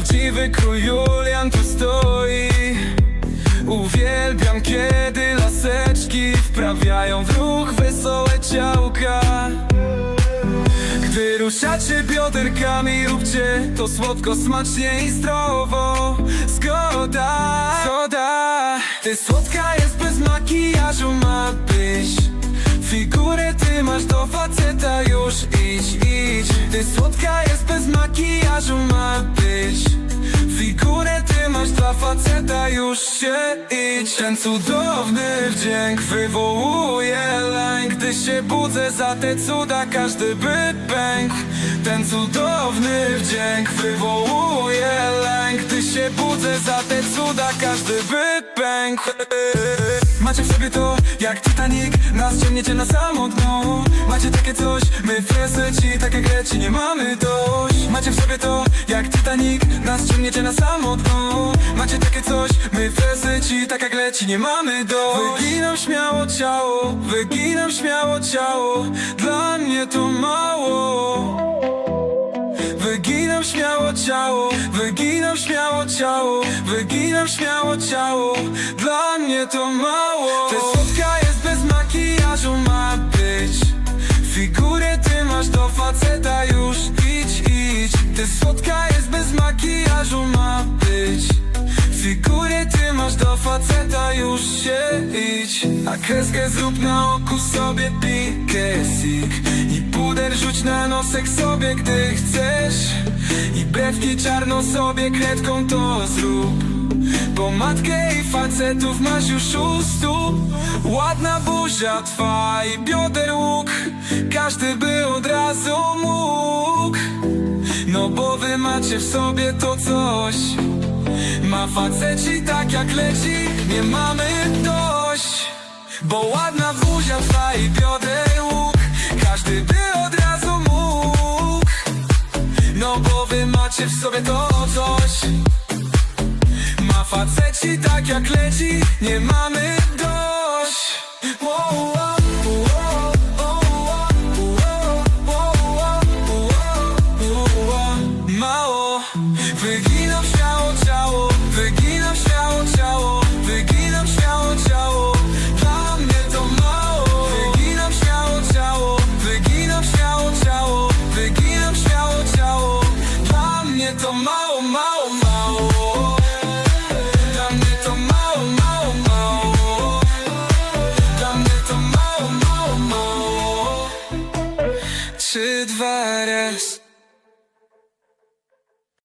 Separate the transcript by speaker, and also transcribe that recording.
Speaker 1: Prawdziwy król Julian tu stoi. Uwielbiam kiedy laseczki wprawiają w ruch wesołe ciałka. Gdy ruszacie bioderkami róbcie to słodko, smacznie i zdrowo. Zgoda, zgoda. Ty słodka jest bez makijażu ma być. Figurę ty masz do faceta już idź, idź Ty słodka jest bez makijażu ma być. Figurę ty masz dla faceta już się idź. Ten cudowny wdzięk wywołuje lęk. Gdy się budzę za te cuda każdy by pękł. Ten cudowny wdzięk wywołuje lęk. Gdy się budzę za te cuda każdy by pękł Macie w sobie to jak Titanic. Nas ciągniecie na samo dno. Macie takie coś, my ci Tak jak leci nie mamy dość. Macie w sobie to jak Titanic. Nas ciągniecie na samo dno. Macie takie coś, my ci Tak jak leci nie mamy dość. Wyginam śmiało ciało Wyginam śmiało ciało. Dla mnie to mało. Wyginam śmiało ciało, wyginam śmiało ciało. Wyginam śmiało ciało, dla mnie to mało słodka jest bez makijażu ma być. Figurę ty masz do faceta już się idź. A kreskę zrób na oku sobie pikesik I puder rzuć na nosek sobie gdy chcesz. I brewki czarno sobie kredką to zrób. Bo matkę i facetów masz już u stóp Ładna buzia twa i bioder łuk. Każdy by od razu mógł bo wy macie w sobie to coś. Ma faceci tak jak leci, nie mamy dość. Bo ładna buzia twa i bioder łuk. Każdy by od razu mógł. No bo wy macie w sobie to coś. Ma faceci tak jak leci, nie mamy Trzy, dwa, raz